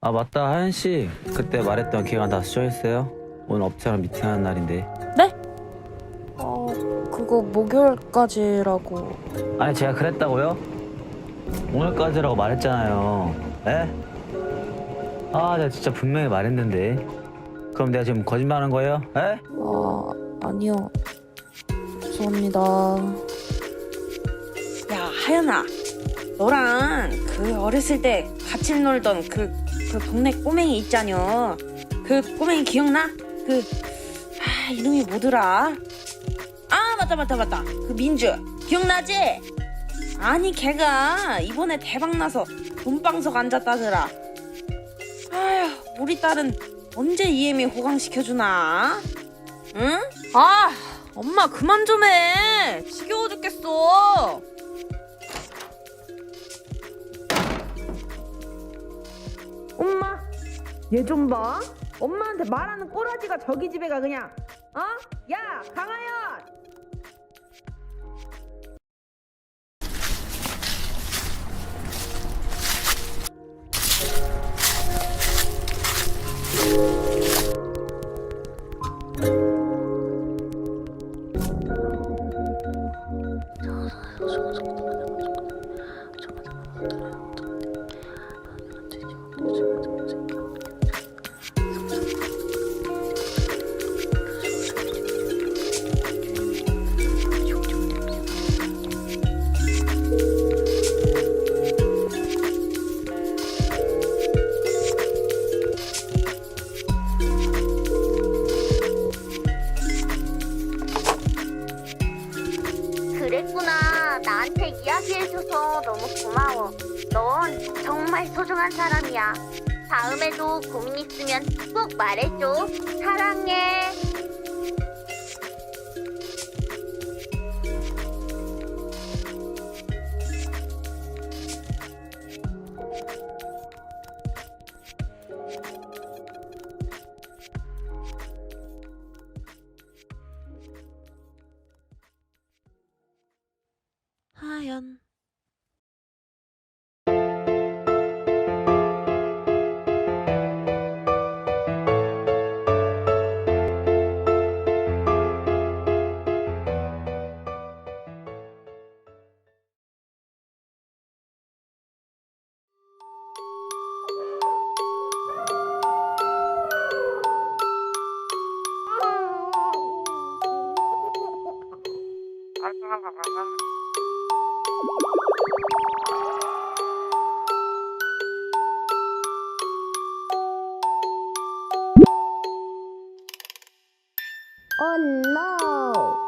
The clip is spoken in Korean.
아 맞다 하연 씨 그때 말했던 기간 다 수정했어요? 오늘 업체랑 미팅하는 날인데 어, 그거 목요일까지라고. 아니 제가 그랬다고요? 오늘까지라고 말했잖아요 에? 아 내가 진짜 분명히 말했는데 그럼 내가 지금 거짓말하는 거예요? 에? 아, 아니요. 죄송합니다. 야 하연아 너랑 그 어렸을 때 같이 놀던 그, 그 동네 꼬맹이 있자녀 그 꼬맹이 기억나? 그 아, 이름이 뭐더라? 아 맞다 맞다 맞다 그 민주 기억나지? 아니 걔가 이번에 대박나서 돈방석 앉았다더라 아휴 우리 딸은 언제 이엠이 호강시켜주나? 응? 아, 엄마 그만 좀 해. 지겨워 죽겠어. 엄마, 얘 좀 봐. 엄마한테 말하는 꼬라지가 저기 집에 가 그냥. 어? 야, 강하연. 나한테 이야기해줘서 너무 고마워. 넌 정말 소중한 사람이야. 다음에도 고민 있으면 꼭 말해줘. 사랑해. 하연. Oh no!